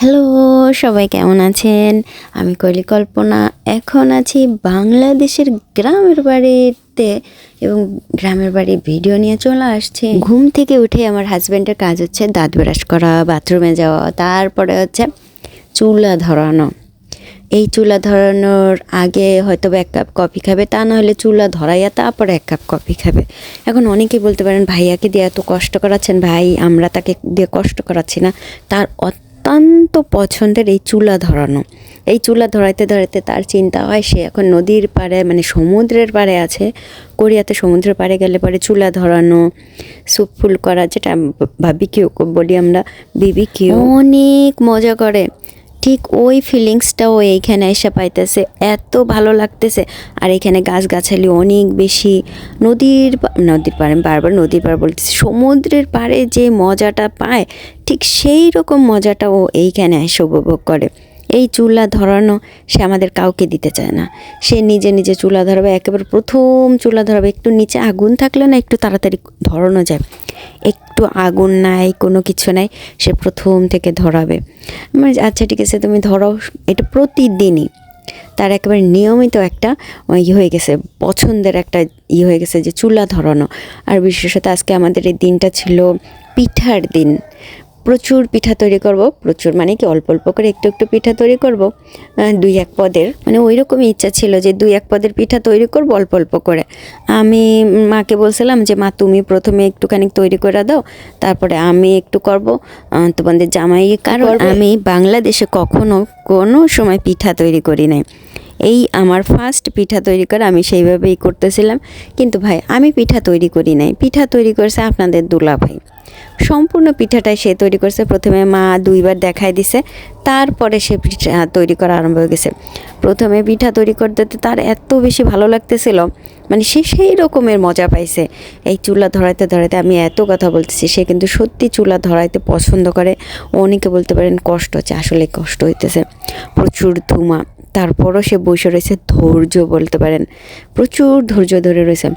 Hello, সবাই কেমন আছেন? আমি কলি কল্পনা, এখন আছি বাংলাদেশের গ্রামের বাড়িতে এবং গ্রামের বাড়ি ভিডিও নিয়ে চলে আসছে। ঘুম থেকে উঠে আমার হাজব্যান্ডের কাজ হচ্ছে দাঁত ব্রাশ করা বাথরুমে যাওয়া, তারপরে হচ্ছে চুলা ধরানো। এই চুলা ধরানোর আগে হয়তো এক কাপ কফি খাবে, তা না হলে চুলা ধরাইয়া তারপরে এক কাপ কফি খাবে। এখন অনেকেই বলতে পারেন, ভাইয়াকে দিয়ে এত কষ্ট করাচ্ছেন ভাই, আমরা তাকে দিয়ে কষ্ট করাচ্ছি না। তার অত্যন্ত পছন্দের এই চুলা ধরানো। এই চুলা ধরাইতে ধরাইতে তার চিন্তা হয়, সে এখন নদীর পাড়ে মানে সমুদ্রের পাড়ে আছে। কোরিয়াতে সমুদ্রের পাড়ে গেলে পরে চুলা ধরানো, স্যুপ ফুল করা, যেটা ভাবি কেউ বলি আমরা বিবি কেউ। অনেক মজা করে। ঠিক ওই ফিলিংসটাও এইখানে এসে পাইতেছে। এত ভালো লাগতেছে। আর এখানে গাছগাছালি অনেক বেশি। নদীর নদীর পাড়ে, বারবার নদীর পাড় বলতেছি, সমুদ্রের পাড়ে যে মজাটা পায় ঠিক সেই রকম মজাটা ও এইখানে এসে উপভোগ করে। এই চুলা ধরানো সে আমাদের কাউকে দিতে চায় না। সে নিজে নিজে চুলা ধরাবে একেবারে প্রথম চুলা ধরাবে। একটু নিচে আগুন থাকলে না একটু তাড়াতাড়ি ধরানো যায়। একটু আগুন নাই কোনো কিছু নাই সে প্রথম থেকে ধরাবে। বলি, আচ্ছা ঠিক আছে তুমি ধরাও। এটা প্রতিদিনই। তার একেবারে নিয়মিত একটা ইয়ে হয়ে গেছে পছন্দের একটা ইয়ে হয়ে গেছে যে চুলা ধরানো। আর বিশেষত আজকে আমাদের এই দিনটা ছিল পিঠার দিন। প্রচুর পিঠা তৈরি করব। প্রচুর মানে কি অল্প অল্প করে একটু একটু পিঠা তৈরি করব দুই এক পদের। মানে ওই রকমই ইচ্ছা ছিল যে দুই এক পদের পিঠা তৈরি করব অল্প অল্প করে। আমি মাকে বলছিলাম যে মা তুমি প্রথমে একটুখানি তৈরি করে দাও তারপরে আমি একটু করব। তোমাদের জামাই কারণ আমি বাংলাদেশে কখনো কোনো সময় পিঠা তৈরি করি নাই। এই আমার ফার্স্ট পিঠা তৈরি করে আমি সেইভাবেই করতেছিলাম। কিন্তু ভাই, আমি পিঠা তৈরি করি নাই। পিঠা তৈরি করেছে আপনাদের দুলা ভাই। সম্পূর্ণ পিঠাটাই সে তৈরি করছে। প্রথমে মা দুইবার দেখাই দিছে। তারপরে সে পিঠা তৈরি করা আরম্ভ হয়ে গেছে। প্রথমে পিঠা তৈরি করতে তার এত বেশি ভালো লাগতেছিল। মানে সে সেই রকমের মজা পাইছে। এই চুলা ধরাইতে ধরাইতে আমি এত কথা বলতেছি, সে কিন্তু সত্যি চুলা ধরাইতে পছন্দ করে। অনেকে বলতে পারেন কষ্ট হচ্ছে আসলে কষ্ট হইতেছে। প্রচুর ধুমা। তারপরও সে বসে রয়েছে ধৈর্য বলতে পারেন। প্রচুর ধৈর্য ধরে রয়েছে।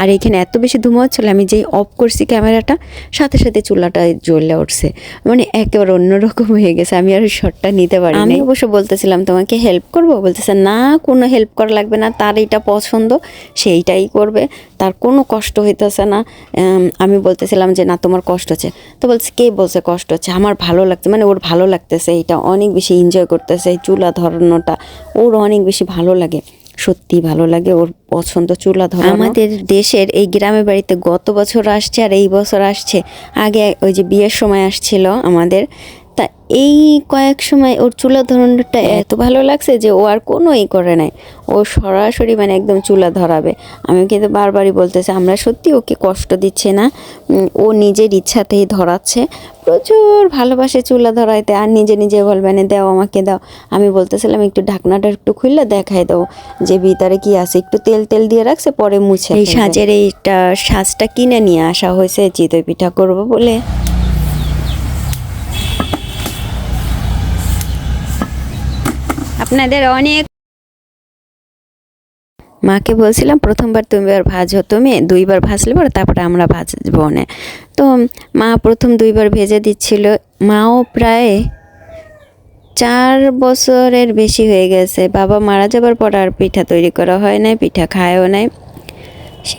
আর এখানে এত বেশি ধুমা হচ্ছিল আমি যেই অফ করছি ক্যামেরাটা সাথে সাথে চুলাটা জ্বলে উঠছে। মানে একেবারে অন্যরকম হয়ে গেছে আমি আর শটটা নিতে পারি আমি অবশ্য বলতেছিলাম তোমাকে হেল্প করব? বলতেছে না কোনো হেল্প করা লাগবে না তার এটা পছন্দ সেইটাই করবে তার কোনো কষ্ট হইতেছে না। আমি বলতেছিলাম যে না তোমার কষ্ট হচ্ছে তো বলছে কে বলছে কষ্ট হচ্ছে আমার ভালো লাগছে মানে ওর ভালো লাগতেছে এটা অনেক বেশি এনজয় করতেছে চুলা ধরানোটা। ওর অনেক বেশি ভালো লাগে। সত্যি ভালো লাগে ওর পছন্দ চুলা ধরা আমাদের দেশের এই গ্রামের বাড়িতে গত বছর আসছে আর এই বছর আসছে। আগে ওই যে বিয়ের সময় আসছিল আমাদের তা এই কয়েক সময় ওর চুলা ধরানোটা এত ভালো লাগছে যে ও আর কোনো ই করে নাই। ও সরাসরি মানে একদম চুলা ধরাবে। আমি কিন্তু বারবারই বলতেছি আমরা সত্যি ওকে কষ্ট দিচ্ছে না। ও নিজের ইচ্ছাতেই ধরাচ্ছে। প্রচুর ভালোবাসে চুলা ধরাইতে। আর নিজে নিজে বলবে না দাও আমাকে দাও। আমি বলতেছিলাম একটু ঢাকনাটা একটু খুললে দেখাই দাও যে ভিতরে কি আছে। একটু তেল তেল দিয়ে রাখছে পরে মুছে এই সাজের এইটা সাজটা কিনে নিয়ে আসা হয়েছে চিতই পিঠা করব বলে। আপনাদের অনেক মাকে বলছিলাম, প্রথমবার তুমি তুমিবার ভাজো। তুমি দুইবার ভাজলে পরে তারপরে আমরা ভাজবো না। তো মা প্রথম দুইবার ভেজে দিচ্ছিল। মাও প্রায় চার বছরের বেশি হয়ে গেছে। বাবা মারা যাবার পর আর পিঠা তৈরি করা হয় নাই, পিঠা খায়ও নাই।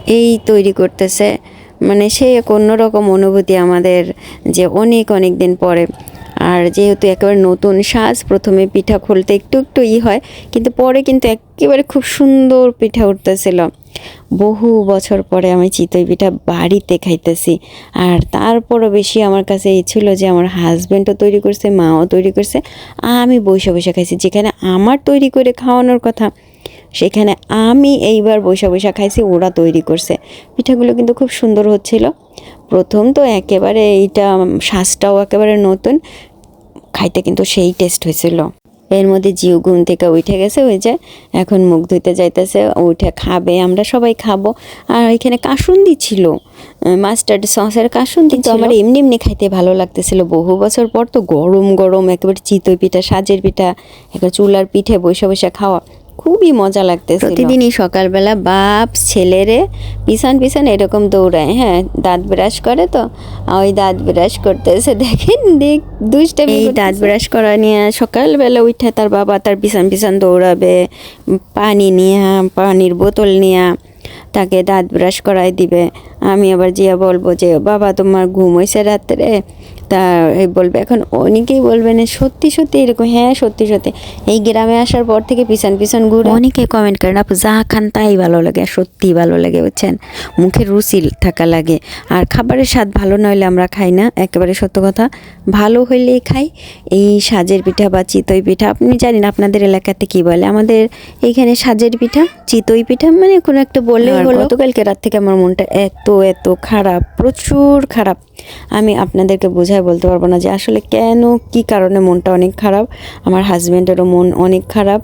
এই তৈরি করতেছে। মানে সে এক অন্যরকম অনুভূতি আমাদের যে অনেক অনেক দিন পরে। আর যেহেতু একেবারে নতুন সাজ, প্রথমে পিঠা খুলতে একটু একটু ই হয়, কিন্তু পরে কিন্তু একেবারে খুব সুন্দর পিঠা উঠতেছিল। বহু বছর পরে আমি চিতই পিঠা বাড়িতে খাইতেছি। আর তারপরও বেশি আমার কাছে এই ছিল যে আমার হাজব্যান্ডও তৈরি করছে, মাও তৈরি করছে। আমি বসে বসে খাইছি, যেখানে আমার তৈরি করে খাওয়ানোর কথা, সেখানে আমি এইবার বসে বসে খাইছি, ওরা তৈরি করছে। পিঠাগুলো কিন্তু খুব সুন্দর হচ্ছিল। প্রথম তো একেবারে এইটা শ্বাসটাও একেবারে নতুন। খাইতে কিন্তু সেই টেস্ট হয়েছিল এর মধ্যে জিও ঘুম থেকে উঠে গেছে ওই যে এখন মুখ ধুইতে যাইতেছে উঠে খাবে আমরা সবাই খাব। আর ওইখানে কাসুন্দি ছিল মাস্টার্ড সসের কাসুন্দি তো আমার এমনি এমনি খাইতে ভালো লাগতেছিল। বহু বছর পর তো গরম গরম একেবারে চিতই পিঠা সাজের পিঠা একেবারে চুলার পিঠে বসে বসে খাওয়া। খুবই মজা লাগতেছে প্রতিদিনই সকালবেলা বাপ ছেলেরে পিছন পিছন এরকম দৌড়ায় হ্যাঁ? দাঁত ব্রাশ করে তো? ওই দাঁত ব্রাশ করতেছে দেখেন দেখ দুষ্টা এই দাঁত ব্রাশ করা নিয়ে সকালবেলা উঠে তার বাবা তার পিছন পিছন দৌড়াবে পানি নিয়ে পানির বোতল নিয়ে তাকে দাঁত ব্রাশ করাই দিবে। আমি আবার জিয়া বলব যে বাবা তোমার ঘুম হয়েছে রাত্রে? তা এই বলবে। এখন অনেকেই বলবেন সত্যি সত্যি এরকম হ্যাঁ সত্যি সত্যি। এই গ্রামে আসার পর থেকে পিছন পিছন ঘুরে অনেকে কমেন্ট করেন আপু যা খান তাই ভালো লাগে সত্যি ভালো লাগে বুঝছেন? মুখের রুচি থাকা লাগে। আর খাবারের স্বাদ ভালো না হলে আমরা খাই না একেবারে সত্য কথা। ভালো হইলেই খাই। এই সাজের পিঠা বা চিতই পিঠা আপনি জানেন আপনাদের এলাকাতে কি বলে? আমাদের এইখানে সাজের পিঠা চিতই পিঠা মানে কোনো একটা বললেই হলো। গতকালকে রাত থেকে আমার মনটা এত এত খারাপ। প্রচুর খারাপ। আমি আপনাদেরকে বোঝায় বলতে পারব না যে আসলে কেন, কি কারণে মনটা অনেক খারাপ, আমার হাজব্যান্ডেরও মন অনেক খারাপ।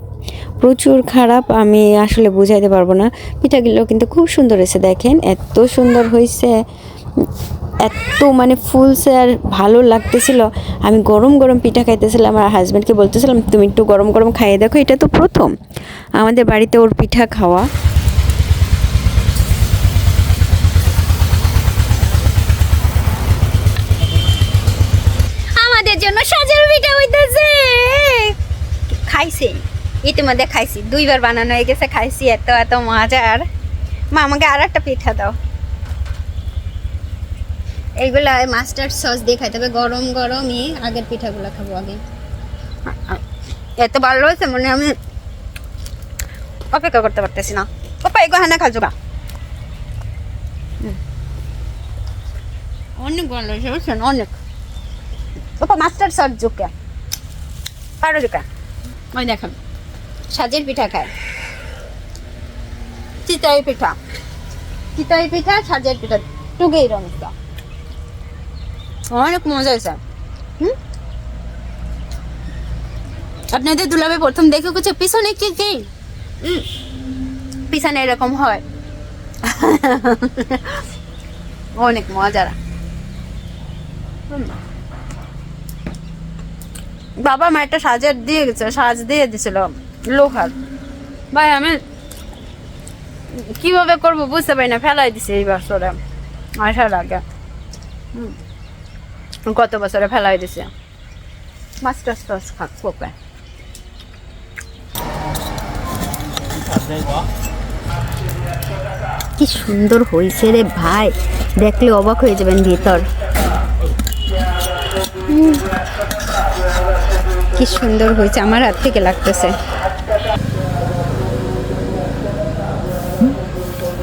প্রচুর খারাপ, আমি আসলে বুঝাইতে পারব না। পিঠাগুলো কিন্তু খুব সুন্দর হয়েছে, দেখেন, এত সুন্দর হয়েছে, এত মানে ফুলসে আর ভালো লাগতেছিল। আমি গরম গরম পিঠা খাইতেছিলাম, আর হাজব্যান্ডকে বলতেছিলাম, তুমি একটু গরম গরম খাইয়ে দেখো, এটা তো প্রথম। আমাদের বাড়িতে ওর পিঠা খাওয়া আমাদের জন্য সাজের পিঠা হইতেছে খাইছি। ইতিমধ্যে খাইছি। দুইবার বানানো হয়ে গেছে, খাইছি, এত এত মজার। মা, আমাকে আর একটা পিঠা দাও। এইগুলো মাস্টার্ড সস দিয়ে খাইতে হবে। গরম, গরমই আগের পিঠাগুলো খাব আগে। এত ভালো হয়েছে মনে আমি অপেক্ষা করতে পারতেছি না। পাপা এগো হ্যাঁ খাজো বা অনেক ভালো হয়েছে অনেক। বাবা মাস্টার সস জুকে। আরও জুকা। ওই দেখেন সাজের পিঠা খায় চিতাই পিঠা। চিতাই পিঠা সাজের পিঠা টুকেই রঙটা অনেক মজা হয়েছে হুম? আপনাদের দুলাবে প্রথম দেখে কিছু পিছনে কি কি? পিছনে এরকম হয়। অনেক মজার। হুম। বাবা মা একটা সাজের দিয়ে গেছে, সাজ দিয়ে দিছিল লোহার। ভাই, আমি কীভাবে করব বুঝতে পারি না, ফেলাই দিছে এই বছরে, আসার আগে। গত বছরে ফেলাই দিছে। মাস্টার সস খাক, কোপে। কি সুন্দর হয়েছে রে ভাই, দেখলে অবাক হয়ে যাবেন ভিতর। কি সুন্দর হয়েছে আমার হাত থেকে লাগতেছে।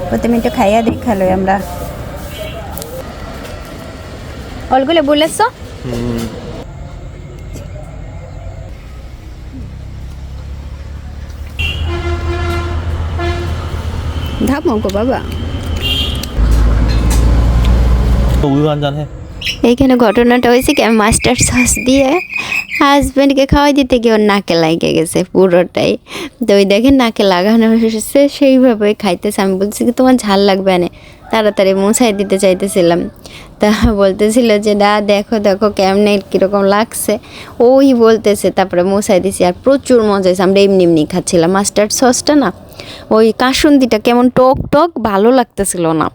প্রথমে একটু খাইয়া দেখাল আমরা। অলগুলো বলেছ? ধাপ বাবা। এইখানে ঘটনাটা হয়েছে কি আমি মাস্টার সস দিয়ে হাজব্যান্ডকে খাওয়াই দিতে গিয়ে ওর নাকে লাগে গেছে পুরোটাই। তো ওই দেখেন নাকে লাগানো হয়েছে সেইভাবে খাইতেছে। আমি বলছি কি, তোমার ঝাল লাগবে না। তাড়াতাড়ি মুছাই দিতে চাইতেছিলাম। তা বলতেছিল যে, না, দেখো দেখো কেমনে কীরকম লাগছে। ওই বলতেছে, তারপরে মুছাই দিছি। আর প্রচুর মজা হয়েছে। আমরা এমনি এমনি খাচ্ছিলাম। মাস্টার্ড সসটা না, ওই কাসুন্দিটা কেমন টক টক ভালো লাগতেছিল না।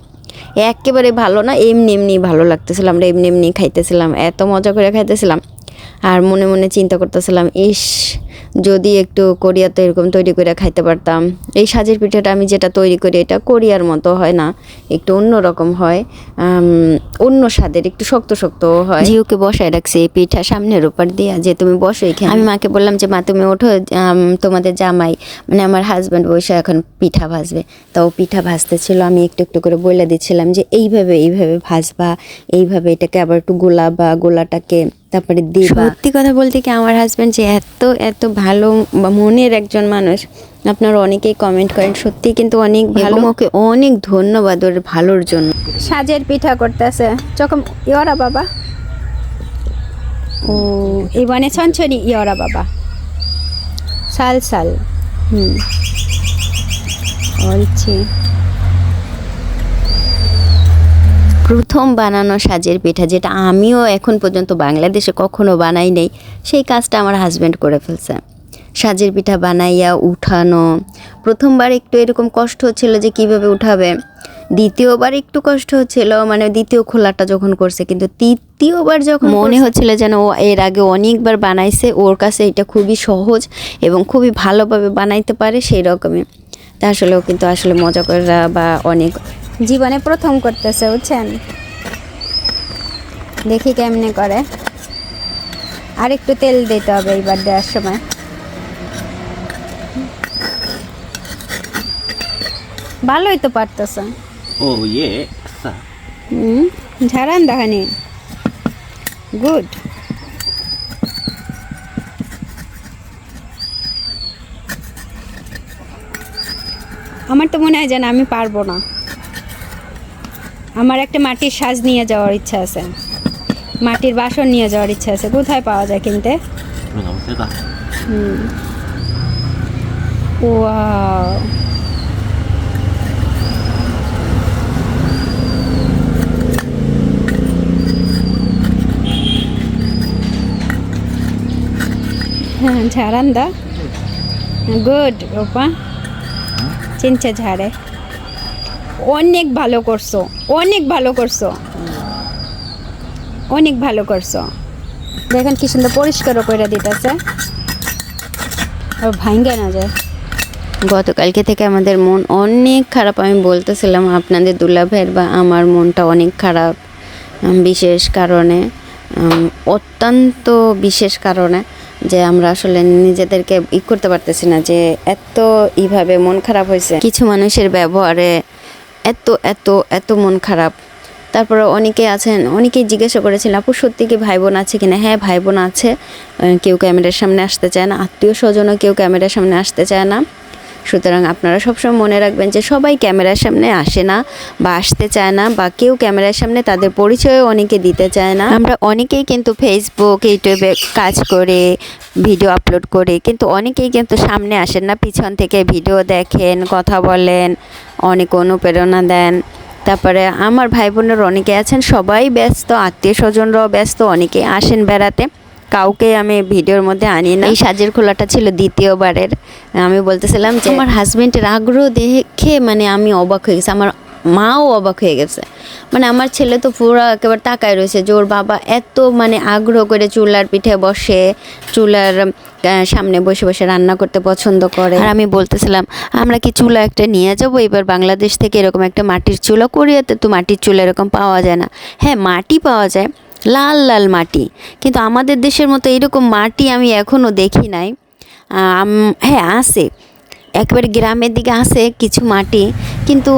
একেবারে ভালো না, এমনি এমনি ভালো লাগতেছিল। আমরা এমনি এমনি খাইতেছিলাম। এত মজা করে খাইতেছিলাম। আর মনে মনে চিন্তা করতেছিলাম ইস যদি একটু কোরিয়াতে এরকম তৈরি করে খাইতে পারতাম। এই সাজের পিঠাটা আমি যেটা তৈরি করি এটা কোরিয়ার মতো হয় না একটু অন্য রকম হয় অন্য স্বাদের একটু শক্ত শক্ত হয়। জিওকে বসায় রাখছে এই পিঠা সামনের উপর দিয়া যে তুমি বসো এখানে। আমি মাকে বললাম যে মা তুমি ওঠো তোমাদের জামাই মানে আমার হাজব্যান্ড বসে এখন পিঠা ভাজবে। তো ও পিঠা ভাজতেছিল আমি একটু একটু করে বলে দিচ্ছিলাম যে এইভাবে এইভাবে ভাজবা এইভাবে এটাকে আবার একটু গোলা বা গোলাটাকে তারপরে দিবা। সত্যি কথা বলতে কি আমার হাজব্যান্ড যে এত এত ভালো বা মনের একজন মানুষ আপনারা অনেকেই কমেন্ট করেন সত্যি কিন্তু অনেক ভালো। ওকে অনেক ধন্যবাদ ওর ভালোর জন্য। সাজের পিঠা করতেছে। যখন ইয়রা বাবা। ও। ইবানে ছনছনি ইয়রা বাবা। সাল সাল। হুম। বলছি। প্রথম বানানো সাজের পিঠা যেটা আমিও এখন পর্যন্ত বাংলাদেশে কখনো বানাই নাই সেই কাজটা আমার হাজব্যান্ড করে ফেলছে। সাজের পিঠা বানাইয়া উঠানো প্রথমবার একটু এরকম কষ্ট হচ্ছিল যে কীভাবে উঠাবে দ্বিতীয়বার একটু কষ্ট হচ্ছিল মানে দ্বিতীয় খোলাটা যখন করছে কিন্তু তৃতীয়বার যখন মনে হচ্ছিল যেন ও এর আগে অনেকবার বানাইছে ওর কাছে এটা খুবই সহজ এবং খুবই ভালোভাবে বানাইতে পারে সেই রকমই। তা আসলেও কিন্তু আসলে মজা করা বা অনেক জীবনে প্রথম করতেছে বুঝছেন? দেখি কেমনে করে। আর একটু তেল দিতে হবে এইবার দেওয়ার সময়। ভালোই তো পারতেছে। Oh yeah. Sa. হুম ঝাড়ান দেখানি গুড। আমার তো মনে হয় যেন আমি পারব না। আমার একটা মাটির সাজ নিয়ে যাওয়ার ইচ্ছা আছে। মাটির বাসন নিয়ে যাওয়ার ইচ্ছা আছে। কোথায় পাওয়া যায় কিনতে? হ্যাঁ, ঝাড়ান দা। গুড ওপা চিনছে ঝাড়ে। অনেক ভালো করছ, অনেক ভালো করছ। অনেক ভালো করছ। দেখেন কি সুন্দর পরিষ্কারও করে দিতেছে। ভাঙ্গে না যায়। গতকালকে থেকে আমাদের মন অনেক খারাপ, আমি বলতেছিলাম আপনাদের দুলাভাইয়ের বা আমার মনটা অনেক খারাপ বিশেষ কারণে অত্যন্ত বিশেষ কারণে যে আমরা আসলে নিজেদেরকে ই করতে পারতেছি না যে এত এইভাবে মন খারাপ হয়েছে। কিছু মানুষের ব্যবহারে এত এত এত মন খারাপ। তারপরে অনেকে আছেন, অনেকেই জিজ্ঞাসা করেছেন, আপু, সত্যি কি ভাই বোন আছে কিনা? হ্যাঁ ভাই বোন আছে কেউ ক্যামেরার সামনে আসতে চায় না। আত্মীয় স্বজনও কেউ ক্যামেরার সামনে আসতে চায় না। সুতরাং আপনারা সবসময় মনে রাখবেন যে সবাই ক্যামেরার সামনে আসে না বা আসতে চায় না বা কেউ ক্যামেরার সামনে তাদের পরিচয়ও অনেকে দিতে চায় না। আমরা অনেকেই কিন্তু ফেসবুক ইউটিউবে কাজ করে ভিডিও আপলোড করে কিন্তু অনেকেই কিন্তু সামনে আসেন না, পিছন থেকে ভিডিও দেখেন, কথা বলেন, অনেক অনুপ্রেরণা দেন। তারপরে আমার ভাই বোনের অনেকে আছেন, সবাই ব্যস্ত, আত্মীয় স্বজনরাও ব্যস্ত, অনেকে আসেন বেড়াতে। কাউকে আমি ভিডিওর মধ্যে আনি না। এই সাজের খোলাটা ছিল দ্বিতীয়বারের। আমি বলতেছিলাম যে আমার হাজবেন্ডের আগ্রহ দেখে মানে আমি অবাক হয়ে গেছি। আমার মাও অবাক হয়ে গেছে। মানে আমার ছেলে তো পুরো একেবারে তাকায় রয়েছে যে ওর বাবা এত মানে আগ্রহ করে চুলার পিঠে বসে চুলার সামনে বসে বসে রান্না করতে পছন্দ করে। আর আমি বলতেছিলাম আমরা কি চুলা একটা নিয়ে যাব? এবার বাংলাদেশ থেকে এরকম একটা মাটির চুলা কোরিয়াতে তো মাটির চুলা এরকম পাওয়া যায় না। হ্যাঁ মাটি পাওয়া যায় লাল লাল মাটি। কিন্তু আমাদের দেশের মতো এরকম মাটি আমি এখনও দেখি নাই। হ্যাঁ আছে। একেবারে গ্রামের দিকে আছে কিছু মাটি, কিন্তু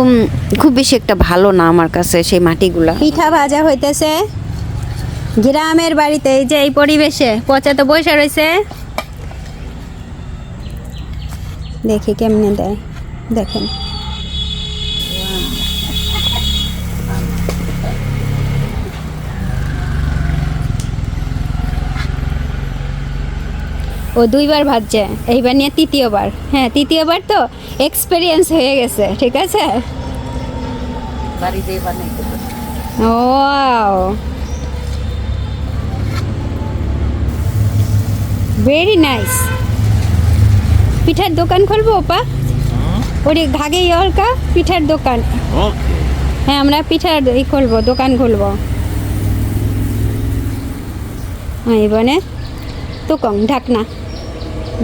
খুব বেশি একটা ভালো না আমার কাছে সেই মাটিগুলো। পিঠা ভাজা হইতেছে। গ্রামের বাড়িতে এই যে এই পরিবেশে পচা তো বসে রয়েছে। দেখি কেমনে দেয়। দেখেন। ও দুইবার ভাবছে এইবার নিয়ে তৃতীয়বার। হ্যাঁ তৃতীয়বার তো এক্সপিরিয়েন্স হয়ে গেছে ঠিক আছে? ও ভেরি নাইস পিঠার দোকান খুলবো ওপা? ওরে ঘাগে ইয়র্কা পিঠার দোকান। হ্যাঁ আমরা পিঠার ই খুলবো দোকান খুলবো। হ্যাঁ বনে তো কম ঢাকনা।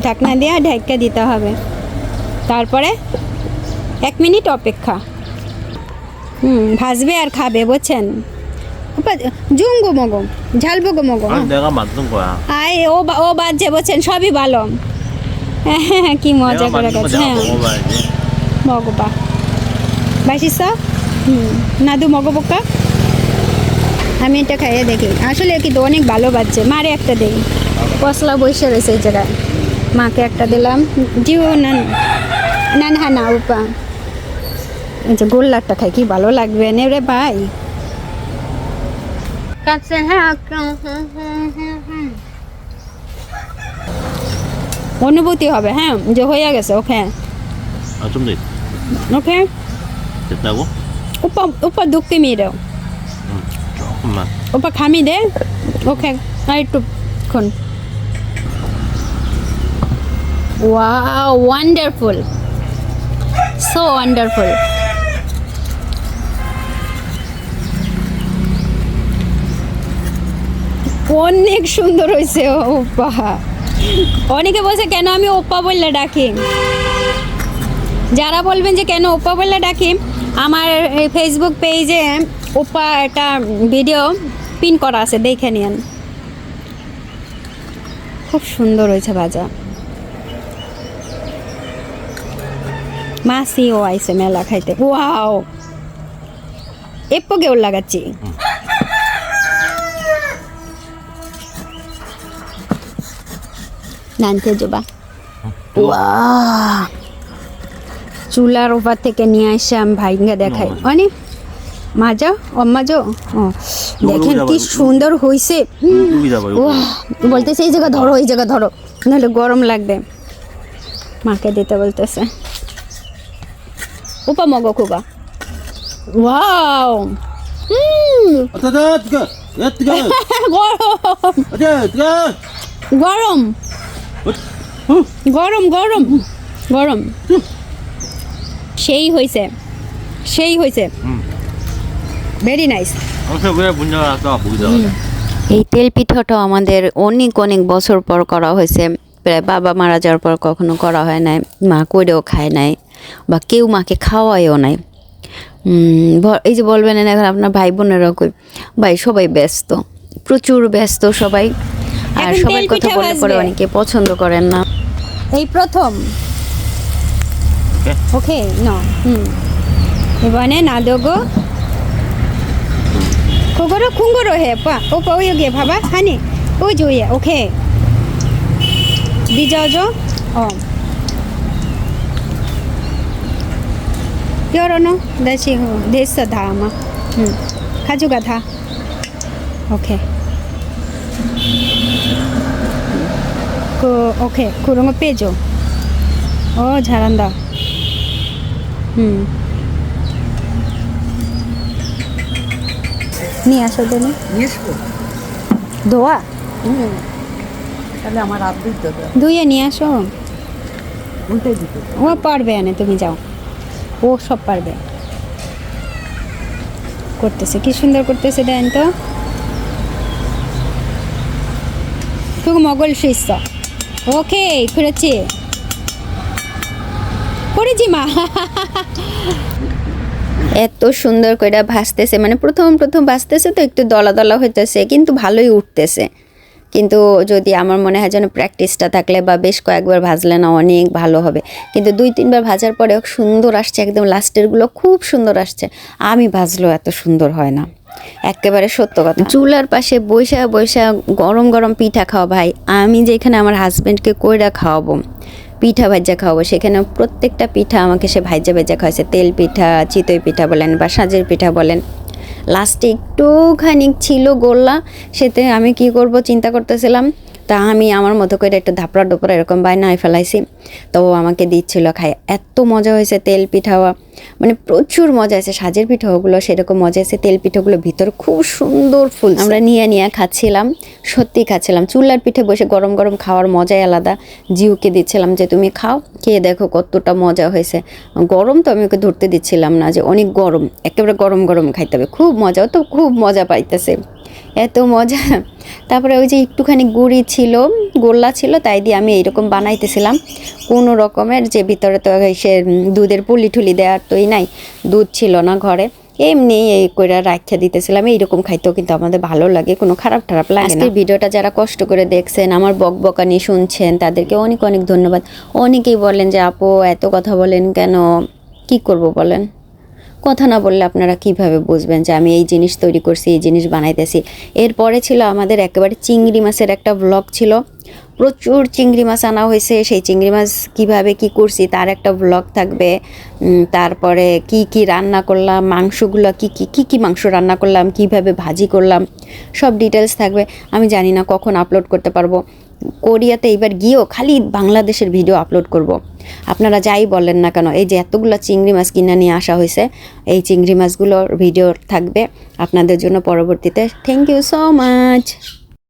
ঢাকনা দিয়ে ঢাকা দিতে হবে। তারপরে এক মিনিট অপেক্ষা। হুম ভাজবে আর খাবে বুঝছেন? জুঙ্গু মগম ঝালবো গো মগম আয় ও ও বাজছে বলছেন সবই ভালো। হ্যাঁ কি মজা করে গেছে হ্যাঁ। মগবা বাসিস হুম নাদু মগবকা আমি এটা খাইয়ে দেখি। আসলে কিন্তু অনেক ভালো বাজছে। মারে একটা দেখি পশলা বসে রয়েছে এই জায়গায়। মাকে একটা দিলাম। জিও নান না। হ্যাঁ না উপা। আচ্ছা গোল্লারটা খাই কি ভালো লাগবে নে রে ভাই। হ্যাঁ, হ্যাঁ, হ্যাঁ, অনুভূতি হবে হ্যাঁ যে হয়ে গেছে ওকে। ওকে। উপা উপা দুঃখতে মেয়ে দাও। উপা খামি দে। ওকে আর একটুক্ষণ ওয়াও ওয়ান্ডারফুল সো ওয়ান্ডারফুল অনেক সুন্দর হয়েছে, ওপ্পা। অনেকে বলছে, কেন আমি ওপ্পা বললে ডাকি? যারা বলবেন যে, কেন ওপ্পা বললে ডাকি? আমার ফেসবুক পেজে ওপ্পা একটা ভিডিও পিন করা আছে, দেখে নিন খুব সুন্দর হয়েছে ভাজা মাসিও আইসে মেলা খাইতে। ওয়াও! এপ্পো কেউ লাগাচ্ছি। নানতে জোবা চুলার ওপার থেকে নিয়ে আসে আমি ভাইঙ্গা দেখাই। অনে মাজা অম্মাজো দেখেন কি সুন্দর হইছে। বলতেছে এই জায়গা ধরো এই জায়গা ধরো। নাহলে গরম লাগবে। মাকে দিতে বলতেছে। উপা মগো খুবা ওয়াও হুম 아따다 뜨거 야 뜨거 গরম 아따 뜨거 গরম গরম গরম গরম সেই হয়েছে সেই হয়েছে হুম। ভেরি নাইস 아무튼 왜 문제가 났다 보기다가 এই তেল পিঠাটা আমাদের অনেক অনেক বছর পর করা হয়েছে প্রায় বাবা মারা যাওয়ার পর কখনো করা হয় নাই মা করেও খায় নাই বা কেউ মাকে খাওয়ায়ও নাই উম, ভ- এই যে বলবেন না এখন আপনার ভাই বোনেরা কই ভাই সবাই ব্যস্ত প্রচুর ব্যস্ত সবাই আর এখন সবাই তেল কথা পিঠা বলে পরে ভাজবে। অনেকে পছন্দ করেন না এই প্রথম 오케이 오케이, no. 음. 이번에 놔두고 그거를 콩고로 해. 봐. 오빠 여기 봐봐. 하니. 오지 위에. 오케이. બીજા જો ઓમ પ્યોરોનો દેશી દેશ થા આમાં હમ ખાજુ ગાથા ઓકે ઓકે કુરંગ પેજો ও ঝারান্দা হুম নিয়ে আসো তুমি ধোয়া হুম তাহলে আমার আব্বুই নিয়ে আসো। দিতে ও পারবে তুমি যাও। ও সব পারবে। করতেছে কি সুন্দর করতেছে দেন তো। খুব মগল শিষ্য ওকে করেছি করেছি মা। এত সুন্দর করে ভাসতেছে মানে প্রথম প্রথম ভাসতেছে তো একটু দলা দলা হইতেছে কিন্তু ভালোই উঠতেছে। কিন্তু যদি আমার মনে হয় যেন প্র্যাকটিসটা থাকলে বা বেশ কয়েকবার ভাজলে না অনেক ভালো হবে। কিন্তু দুই, তিনবার ভাজার পরে সুন্দর আসছে, একদম লাস্টেরগুলো খুব সুন্দর আসছে। আমি ভাজলেও এত সুন্দর হয় না। একেবারে সত্য কথা। চুলার পাশে বৈশা বৈশা গরম গরম পিঠা খাওয়া ভাই। আমি যেখানে আমার হাজব্যান্ডকে কইরা খাওয়াবো, পিঠা ভাজা খাওয়াবো, সেখানে প্রত্যেকটা পিঠা আমাকে সে ভাজা ভাজা খাওয়াছে তেল পিঠা, চিতই পিঠা বলেন বা সাজের পিঠা বলেন। লাস্টে একটুখানি ছিল গোল্লা সেতে আমি কি করব চিন্তা করতেছিলাম। তা আমি আমার মতো করে একটু ধাপড়া ডোপড়া এরকম বায়নায় ফেলাইছি। তো ও আমাকে দিচ্ছিল খাই এত মজা হয়েছে তেল পিঠাও মানে প্রচুর মজা আছে সাজের পিঠাগুলো সেরকম মজা আছে তেল পিঠাগুলো ভিতরে খুব সুন্দর ফুল আমরা নিয়ে নিয়ে খাচ্ছিলাম, সত্যি খাচ্ছিলাম। চুলার পিঠে বসে গরম গরম খাওয়ার মজাই আলাদা। জিউকে দিচ্ছিলাম যে, তুমি খাও, খেয়ে দেখো কতটা মজা হয়েছে। গরম তো আমি ওকে ধরতে দিচ্ছিলাম না যে, অনেক গরম, একেবারে গরম গরম খাইতে হবে। খুব মজা তো খুব মজা পাইতেছে। এত মজা। তারপরে ওই যে একটুখানি গুড়ি ছিল, গোল্লা ছিল, তাই দিয়ে আমি এইরকম বানাইতেছিলাম। কোনো রকমের যে ভিতরে তো সে দুধের পুলি টুলি দেওয়ার তোই নাই, দুধ ছিল না ঘরে। এমনি এই কইরা রাখা দিতেছিলাম, এইরকম খাইতেও কিন্তু আমাদের ভালো লাগে, কোনো খারাপ খারাপ লাগে না। ভিডিওটা যারা কষ্ট করে দেখছেন, আমার বক বকানি শুনছেন, তাদেরকে অনেক অনেক ধন্যবাদ। অনেকেই বলেন যে, আপু, এত কথা বলেন কেন? কি করব বলেন? কথা না বললে আপনারা কীভাবে বুঝবেন যে আমি এই জিনিস তৈরি করছি, এই জিনিস বানাইতেছি? এরপরে ছিল আমাদের একেবারে চিংড়ি মাছের একটা ব্লগ ছিল। প্রচুর চিংড়ি মাছ আনা হয়েছে। সেই চিংড়ি মাছ কীভাবে কি করছি তার একটা ব্লগ থাকবে। তারপরে কি কি রান্না করলাম, মাংসগুলো কি কি কি কি মাংস রান্না করলাম, কীভাবে ভাজি করলাম, সব ডিটেলস থাকবে। আমি জানি না কখন আপলোড করতে পারব। কোরিয়াতে এবার গিয়েও খালি বাংলাদেশের ভিডিও আপলোড করব। আপনারা যাই বলেন না কেন, এই যে এতগুলো চিংড়ি মাছ কিনে নিয়ে আসা হয়েছে, এই চিংড়ি মাছগুলোর ভিডিও থাকবে আপনাদের জন্য পরবর্তীতে থ্যাংক ইউ সো মাচ